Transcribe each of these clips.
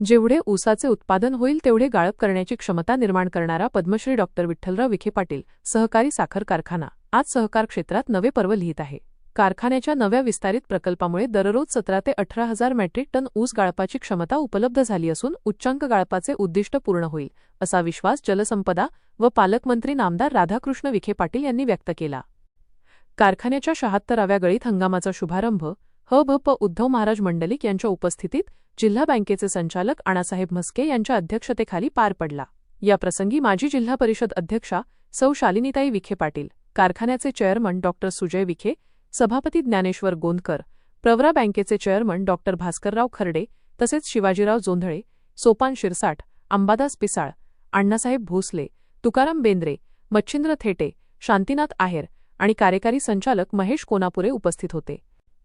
जेवढे ऊसाचे उत्पादन होईल तेवढे गाळप करण्याची क्षमता निर्माण करणारा पद्मश्री डॉक्टर विठ्ठलराव विखे पाटील सहकारी साखर कारखाना आज सहकार क्षेत्रात नवे पर्व लिहित आहे. कारखान्याच्या नव्या विस्तारित प्रकल्पामुळे दररोज सतरा ते अठरा हजार मेट्रिक टन ऊस गाळपाची क्षमता उपलब्ध झाली असून उच्चांक गाळपाचे उद्दिष्ट पूर्ण होईल असा विश्वास जलसंपदा व पालकमंत्री नामदार राधाकृष्ण विखे पाटील यांनी व्यक्त केला. कारखान्याच्या शहात्तराव्या गळीत हंगामाचा शुभारंभ ह भ प उद्धव महाराज मंडलिक यांच्या उपस्थितीत जिल्हा बँकेचे संचालक आणासाहेब म्हस्के यांच्या अध्यक्षतेखाली पार पडला. या प्रसंगी माजी जिल्हा परिषद अध्यक्षा सौ शालिनीताई विखे पाटील कारखान्याचे चेअरमन डॉक्टर सुजय विखे सभापती ज्ञानेश्वर गोंदकर प्रवरा बँकेचे चेअरमन डॉक्टर भास्करराव खर्डे तसेच शिवाजीराव जोंधळे सोपान शिरसाट अंबादास पिसाळ अण्णासाहेब भोसले तुकाराम बेंद्रे मच्छिंद्र थेटे शांतीनाथ आहेर आणि कार्यकारी संचालक महेश कोनापुरे उपस्थित होते.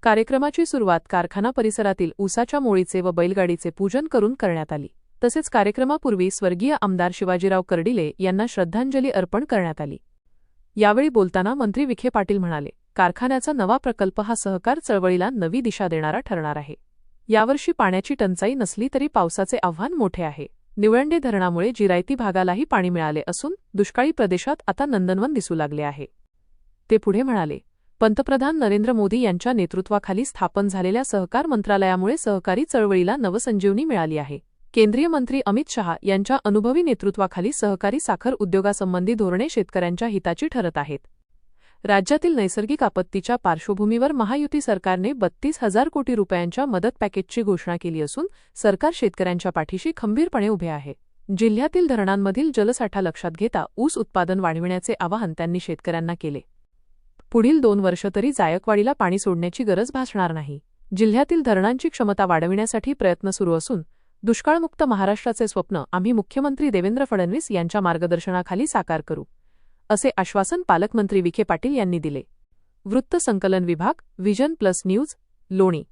कार्यक्रमाची सुरुवात कारखाना परिसरातील ऊसाच्या मोळीचे व बैलगाडीचे पूजन करून करण्यात आली. तसेच कार्यक्रमापूर्वी स्वर्गीय आमदार शिवाजीराव कर्डिले यांना श्रद्धांजली अर्पण करण्यात आली. यावेळी बोलताना मंत्री विखे पाटील म्हणाले कारखान्याचा नवा प्रकल्प हा सहकार चळवळीला नवी दिशा देणारा ठरणार आहे. यावर्षी पाण्याची टंचाई नसली तरी पावसाचे आव्हान मोठे आहे. निवळंडे धरणामुळे जिरायती भागालाही पाणी मिळाले असून दुष्काळी प्रदेशात आता नंदनवन दिसू लागले आहे. ते पुढे म्हणाले पंतप्रधान नरेंद्र मोदी यांच्या नेतृत्वाखाली स्थापन झालेल्या सहकार मंत्रालयामुळे सहकारी चळवळीला नवसंजीवनी मिळाली आहे. केंद्रीय मंत्री अमित शहा यांच्या अनुभवी नेतृत्वाखाली सहकारी साखर उद्योगासंबंधी धोरणे शेतकऱ्यांच्या हिताची ठरत आहेत. राज्यातील नैसर्गिक आपत्तीच्या पार्श्वभूमीवर महायुती सरकारने बत्तीस हजार कोटी रुपयांच्या मदत पॅकेजची घोषणा केली असून सरकार शेतकऱ्यांच्या पाठीशी खंबीरपणे उभे आहे. जिल्ह्यातील धरणांमधील जलसाठा लक्षात घेता ऊस उत्पादन वाढविण्याचे आवाहन त्यांनी शेतकऱ्यांना केले. पुढील दोन वर्ष तरी जायकवाडीला पाणी सोडण्याची गरज भासणार नाही. जिल्ह्यातील धरणांची क्षमता वाढविण्यासाठी प्रयत्न सुरू असून दुष्काळमुक्त महाराष्ट्राचे स्वप्न आम्ही मुख्यमंत्री देवेंद्र फडणवीस यांच्या मार्गदर्शनाखाली साकार करू असे आश्वासन पालकमंत्री विखे पाटील यांनी दिले. वृत्त संकलन विभाग व्हिजन प्लस न्यूज लोणी.